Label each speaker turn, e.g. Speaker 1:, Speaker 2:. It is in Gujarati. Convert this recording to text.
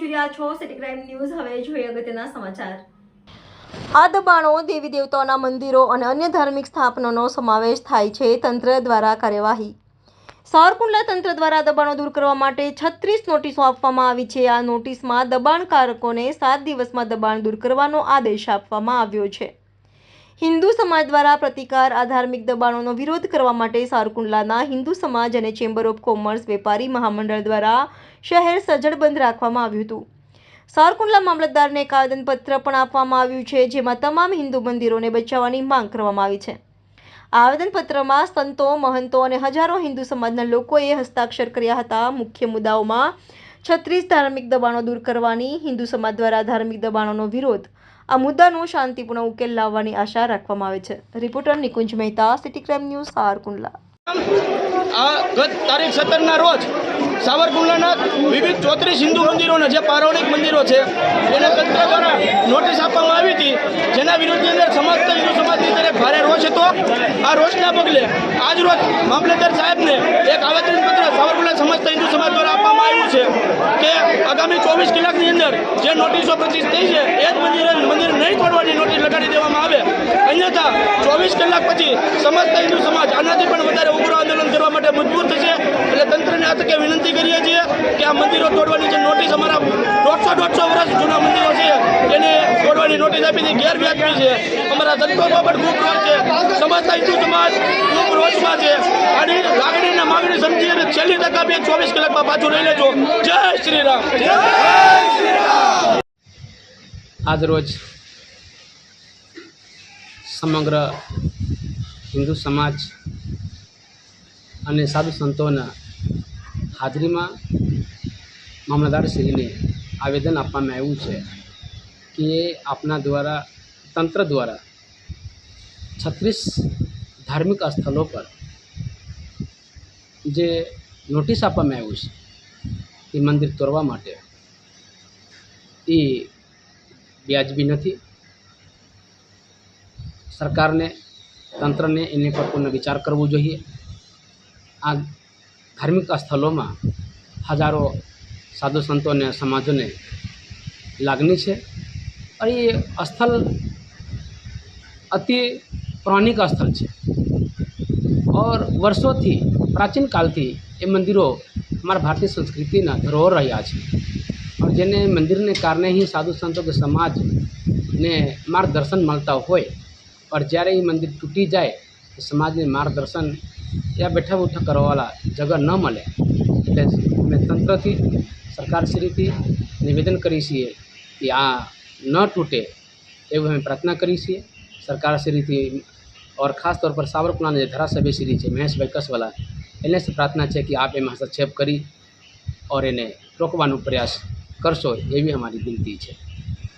Speaker 1: જોઈ રહ્યા છો સિટી ક્રાઇમ ન્યૂઝ હવે જોઈએ અગત્યના સમાચાર.
Speaker 2: આ દબાણો દેવી દેવતાઓના મંદિરો અને અન્ય ધાર્મિક સ્થાપનોનો સમાવેશ થાય છે તંત્ર દ્વારા કાર્યવાહી. સાવરકુંડલા તંત્ર દ્વારા દબાણો દૂર કરવા માટે છત્રીસ નોટિસો આપવામાં આવી છે. આ નોટિસમાં દબાણકારકોને સાત દિવસમાં દબાણ દૂર કરવાનો આદેશ આપવામાં આવ્યો છે. હિન્દુ સમાજ દ્વારા પ્રતિકાર આ ધાર્મિક દબાણોનો વિરોધ કરવા માટે સારકુંડલાના હિન્દુ સમાજ અને ચેમ્બર ઓફ કોમર્સ વેપારી મહામંડળ દ્વારા શહેર સજ્જડ બંધ રાખવામાં આવ્યું હતું. સારકુંડલા મામલતદારને એક આવેદનપત્ર પણ આપવામાં આવ્યું છે, જેમાં તમામ હિન્દુ મંદિરોને બચાવવાની માંગ કરવામાં આવી છે. આવેદનપત્રમાં સંતો, મહંતો અને હજારો હિન્દુ સમાજના લોકોએ હસ્તાક્ષર કર્યા હતા. મુખ્ય મુદ્દાઓમાં છત્રીસ ધાર્મિક દબાણો દૂર કરવાની, હિન્દુ સમાજ દ્વારા ધાર્મિક દબાણોનો વિરોધ આ મુદ્દાનો શાંતિપૂર્ણ ઉકેલ લાવવાની આશા રાખવામાં આવે છે. Reporter Nikunj Mehta, city crime news Savarkundla
Speaker 3: આ ગત તારીખ સત્તરના રોજ સાવરકુંડલાના વિવિધ ચોત્રીસ હિન્દુ મંદિરોના જે પૌરાણિક મંદિરો છે એને તંત્ર દ્વારા નોટિસ આપવામાં આવી હતી, જેના વિરોધની અંદર સમસ્ત હિન્દુ સમાજની અંદર ભારે રોષ હતો. આ રોષના પગલે આજ રોજ મામલતદાર સાહેબને એક આવેદનપત્ર સાવરકુંડલા સમસ્ત હિન્દુ સમાજ દ્વારા આપવામાં આવ્યું છે કે આગામી ચોવીસ કલાકની અંદર જે નોટિસો પચીસ થઈ છે, એ જ મંદિર મંદિર નહીં તોડવાની નોટિસ લગાડી દેવામાં આવે. અન્યથા ચોવીસ કલાક પછી સમસ્ત હિન્દુ સમાજ, આનાથી પણ વધારે ઉગ્ર આંદોલન કરવા માટે મજબૂર થશે. એટલે તંત્રને આ તકે વિનંતી કરીએ છીએ કે આ મંદિરો તોડવાની જે નોટિસ અમારા દોઢસો દોઢસો વર્ષ જૂના મંદિરો છે, એને તોડવાની નોટિસ આપી હતી ગેરવ્યાજબી છે. અમારા તંત્રોમાં પણ ખૂબ રોષ છે. સમસ્ત હિન્દુ સમાજ ખૂબ રોષમાં છે અને લાગણીના માગણી સમજી અને તક ચોવીસ કલાકમાં પાછું લઈ લેજો. જય શ્રી રામ
Speaker 4: આજરોજ સમગ્ર હિન્દુ સમાજ અને સાધુ સંતોના હાજરીમાં મામલતદારશ્રીને આવેદન આપવામાં આવ્યું છે કે આપના દ્વારા, તંત્ર દ્વારા છત્રીસ ધાર્મિક સ્થળો પર જે નોટિસ આપવામાં આવ્યું છે એ મંદિર તોડવા માટે એ વ્યાજબી નથી. સરકારને, તંત્રને એની પર પૂર્ણ વિચાર કરવો જોઈએ. આ ધાર્મિક સ્થળોમાં હજારો સાધુ સંતો અને સમાજોને લાગણી છે અને એ સ્થળ અતિ પૌરાણિક સ્થળ છે. ઓર વર્ષોથી પ્રાચીન કાળથી એ મંદિરો અમારા ભારતીય સંસ્કૃતિના ધરોહર રહ્યા છે જેને મંદિરને કારણે હિ સાધુ સંતો કે સમાજને માર્ગદર્શન મળતા હોય પણ જ્યારે એ મંદિર તૂટી જાય તો સમાજને માર્ગદર્શન ત્યાં બેઠા ઉઠા કરવાવાળા જગા ન મળે એટલે અમે તંત્રથી સરકારશ્રીથી નિવેદન કરીએ છીએ કે આ ન તૂટે એવું અમે પ્રાર્થના કરીએ છીએ સરકારશ્રીથી और खास तौर पर सावर कुलान धरा सभ्य श्री है महेश वैकस वाला इन्हें से प्रार्थना है कि आप इन हस्तक्षेप करी और इन्हें रोकवा प्रयास करशो ये भी हमारी विनती है